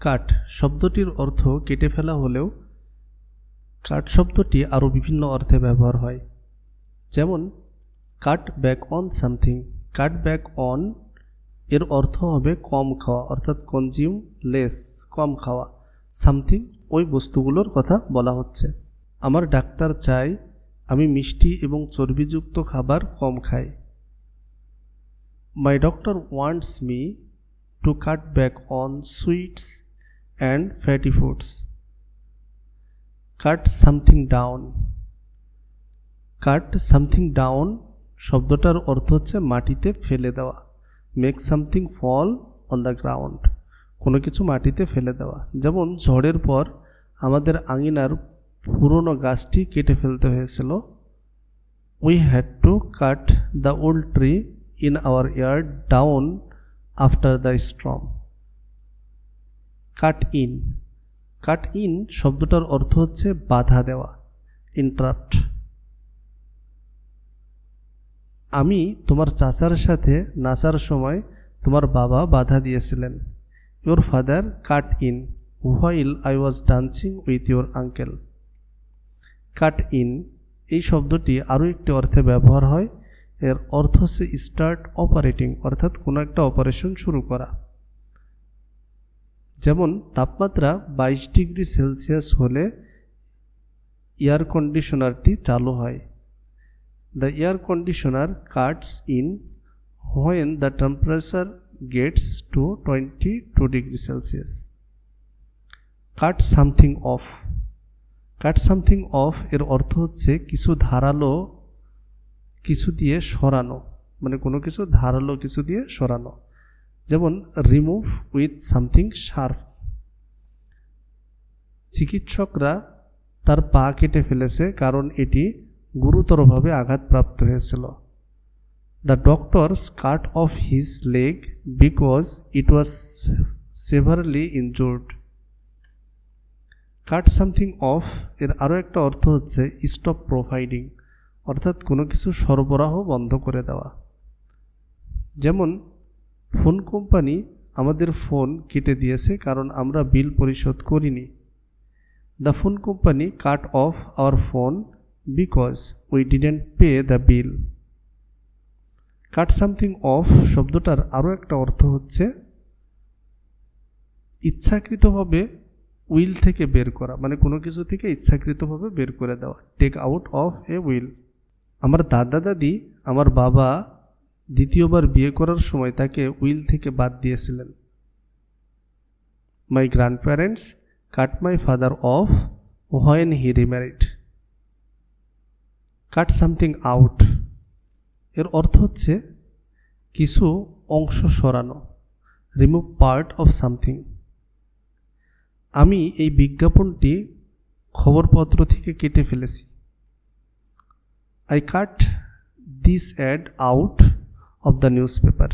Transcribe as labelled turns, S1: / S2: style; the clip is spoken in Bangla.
S1: কাট শব্দটির অর্থ কেটে ফেলা হলেও কাট শব্দটি আরও বিভিন্ন অর্থে ব্যবহার হয়। যেমন, cut back on something. Cut back on এর অর্থ হবে কম খাওয়া, অর্থাৎ কনজিউম লেস, কম খাওয়া। সামথিং ওই বস্তুগুলোর কথা বলা হচ্ছে। আমার ডাক্তার চায় আমি মিষ্টি এবং চর্বিযুক্ত খাবার কম খাই। My doctor wants me to cut back on sweets. And fatty foods cut something down cut something down শব্দটার অর্থ হচ্ছে মাটিতে ফেলে দেওয়া। Make something fall on the ground কোনো কিছু মাটিতে ফেলে দেওয়া। যেমন ঝড়ের পর আমাদের আঙিনার পুরনো গাছটি কেটে ফেলতে হয়েছিল। We had to cut the old tree in our yard down after the storm cut in. Cut in শব্দটার অর্থ হচ্ছে বাধা দেওয়া ইন্টারাপ্ট আমি তোমার চাচার সাথে নাচার সময় তোমার বাবা বাধা দিয়েছিলেন। Your father cut in while I was dancing with your uncle cut in, এই শব্দটি আরও একটি অর্থে ব্যবহার হয়। এর অর্থ হচ্ছে স্টার্ট অপারেটিং অর্থাৎ কোনো একটা অপারেশন শুরু করা। যেমন তাপমাত্রা বাইশ ডিগ্রি সেলসিয়াস হলে এয়ার কন্ডিশনারটি চালু হয়। The air conditioner cuts in when the temperature gets to twenty two degree Celsius. Cut something off. Cut something off এর অর্থ হচ্ছে কিছু ধারালো, কিছু দিয়ে সরানো। মানে কোনো কিছু ধারালো, কিছু দিয়ে সরানো। রিমুভ উইথ সামথিং শার্প চিকিৎসকরা তার পা কেটে ফেলেছে কারণ এটি গুরুতরভাবে আঘাতপ্রাপ্ত হয়েছিল। The doctors cut off his leg because it was severely injured cut something off এর আরও একটা অর্থ হচ্ছে স্টপ প্রোভাইডিং অর্থাৎ কোনো কিছু সরবরাহ বন্ধ করে দেওয়া। যেমন ফোন কোম্পানি আমাদের ফোন কেটে দিয়েছে কারণ আমরা বিল পরিশোধ করিনি। The phone company cut off our phone because we didn't pay the bill cut something off শব্দটার আরও একটা অর্থ হচ্ছে ইচ্ছাকৃতভাবে উইল থেকে বের করা মানে কোনো কিছু থেকে ইচ্ছাকৃতভাবে বের করে দেওয়া। Take out of a will আমার দাদা দাদি আমার বাবা দ্বিতীয়বার বিয়ে করার সময় তাকে উইল থেকে বাদ দিয়েছিলেন। My grandparents cut my father off when he remarried. Cut something out. এর অর্থ হচ্ছে কিছু অংশ সরানো, রিমুভ পার্ট অফ সামথিং। আমি এই বিজ্ঞাপনটি খবরপত্র থেকে কেটে ফেলেছি। I cut this ad out of the newspaper